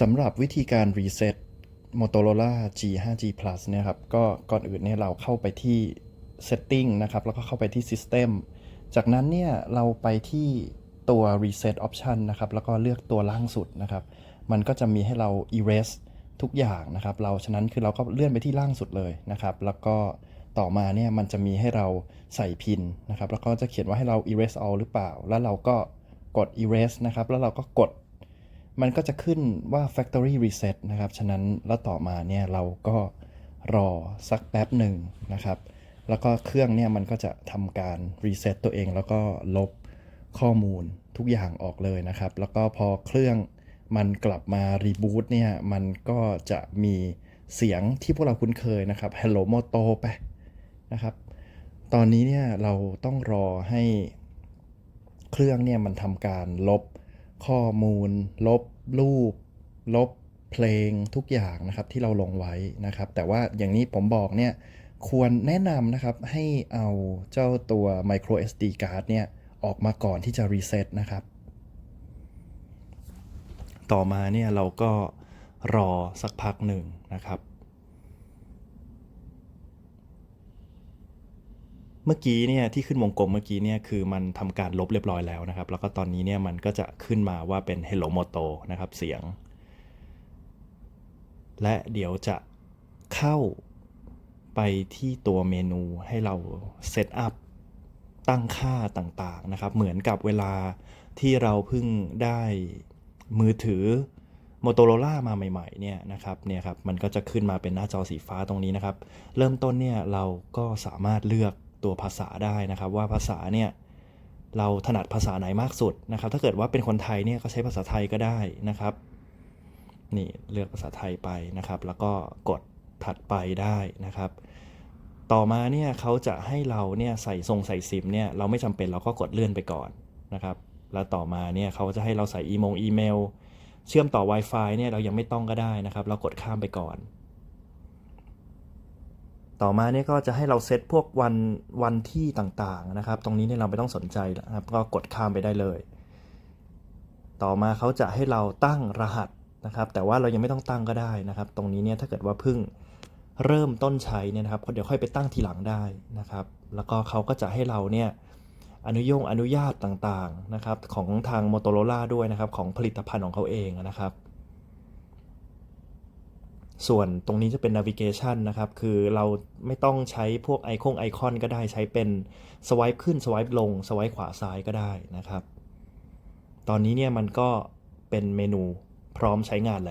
สำหรับวิธีการรีเซ็ต Motorola G 5G Plus เนี่ยครับก็ก่อนอื่นเนี่ยเราเข้าไปที่ Setting นะครับแล้วก็เข้าไปที่ System จากนั้นเนี่ยเราไปที่ตัว Reset Option นะครับแล้วก็เลือกตัวล่างสุดนะครับมันก็จะมีให้เรา erase ทุกอย่างนะครับ เราฉะนั้นคือเราก็เลื่อนไปที่ล่างสุดเลยนะครับ แล้วก็ต่อมาเนี่ยมันจะมีให้เราใส่พินนะครับ แล้วก็จะเขียนว่าให้เรา erase all หรือเปล่า แล้วเราก็กด erase นะครับ แล้วเราก็กด มันก็จะขึ้นว่า factory reset นะครับ ฉะนั้นแล้วต่อมาเนี่ยเราก็รอสักแป๊บหนึ่งนะครับ แล้วก็เครื่องเนี่ยมันก็จะทำการ reset ตัวเองแล้วก็ลบข้อมูลทุกอย่างออกเลยนะครับ แล้วก็พอเครื่องมันกลับมา reboot เนี่ย มันก็จะมีเสียงที่พวกเราคุ้นเคยนะครับ hello moto ไปนะครับ ตอนนี้เนี่ยเราต้องรอให้เครื่องเนี่ยมันทำการลบ ข้อมูล ลบรูป ลบเพลงทุกอย่างนะครับที่เราลงไว้นะครับ แต่ว่าอย่างนี้ผมบอกเนี่ยควรแนะนำนะครับให้เอาเจ้าตัว micro SD card เนี่ยออกมาก่อนที่จะรีเซ็ตนะครับ ต่อมาเนี่ยเราก็รอสักพักหนึ่งนะครับ เมื่อกี้เนี่ยที่ขึ้นวงกลมเมื่อกี้เนี่ยคือมันทำการลบเรียบร้อยแล้วนะครับ แล้วก็ตอนนี้เนี่ยมันก็จะขึ้นมาว่าเป็น Hello Moto นะครับเสียง และเดี๋ยวจะเข้าไปที่ตัวเมนูให้เราเซตอัพตั้งค่าต่างๆนะครับ เหมือนกับเวลาที่เราเพิ่งได้มือถือ Motorola มาใหม่ๆเนี่ยนะครับเนี่ยครับมันก็จะขึ้นมาเป็นหน้าจอสีฟ้าตรงนี้นะครับ เริ่มต้นเนี่ยเราก็สามารถเลือก ตัวภาษาได้นะครับ ว่าภาษาเนี่ยเราถนัดภาษาไหนมากสุดนะครับ ถ้าเกิดว่าเป็นคนไทยเนี่ยก็ใช้ภาษาไทยก็ได้นะครับนี่เลือกภาษาไทยไปนะครับ แล้วก็กดถัดไปได้นะครับ ต่อมาเนี่ยเขาจะให้เราเนี่ยใส่ทรงใส่ซิมเนี่ยเราไม่จำเป็นเราก็กดเลื่อนไปก่อนนะครับ แล้วต่อมาเนี่ยเขาจะให้เราใส่อีโมงอีเมล เชื่อมต่อ Wi-Fi เนี่ยเรายังไม่ต้องก็ได้นะครับ เรากดข้ามไปก่อน ต่อมาเนี่ยก็จะให้เราเซตพวกวันวันที่ต่างๆนะครับ ตรงนี้เนี่ยเราไม่ต้องสนใจนะครับ ก็กดข้ามไปได้เลย ต่อมาเขาจะให้เราตั้งรหัสนะครับ แต่ว่าเรายังไม่ต้องตั้งก็ได้นะครับ ตรงนี้เนี่ยถ้าเกิดว่าเพิ่งเริ่มต้นใช้เนี่ยนะครับเดี๋ยวค่อยไปตั้งทีหลังได้นะครับ แล้วก็เขาก็จะให้เราเนี่ยอนุยงอนุญาตต่างๆนะครับของทาง Motorola ด้วยนะครับ ของผลิตภัณฑ์ของเขาเองนะครับ ส่วนตรงนี้จะเป็น navigation นะครับ คือเราไม่ต้องใช้พวกไอคอนไอคอนก็ได้ใช้เป็น swipe ขึ้น swipe ลง swipe ขวาซ้ายก็ได้นะครับ ตอนนี้เนี่ยมันก็เป็นเมนูพร้อมใช้งานแล้ว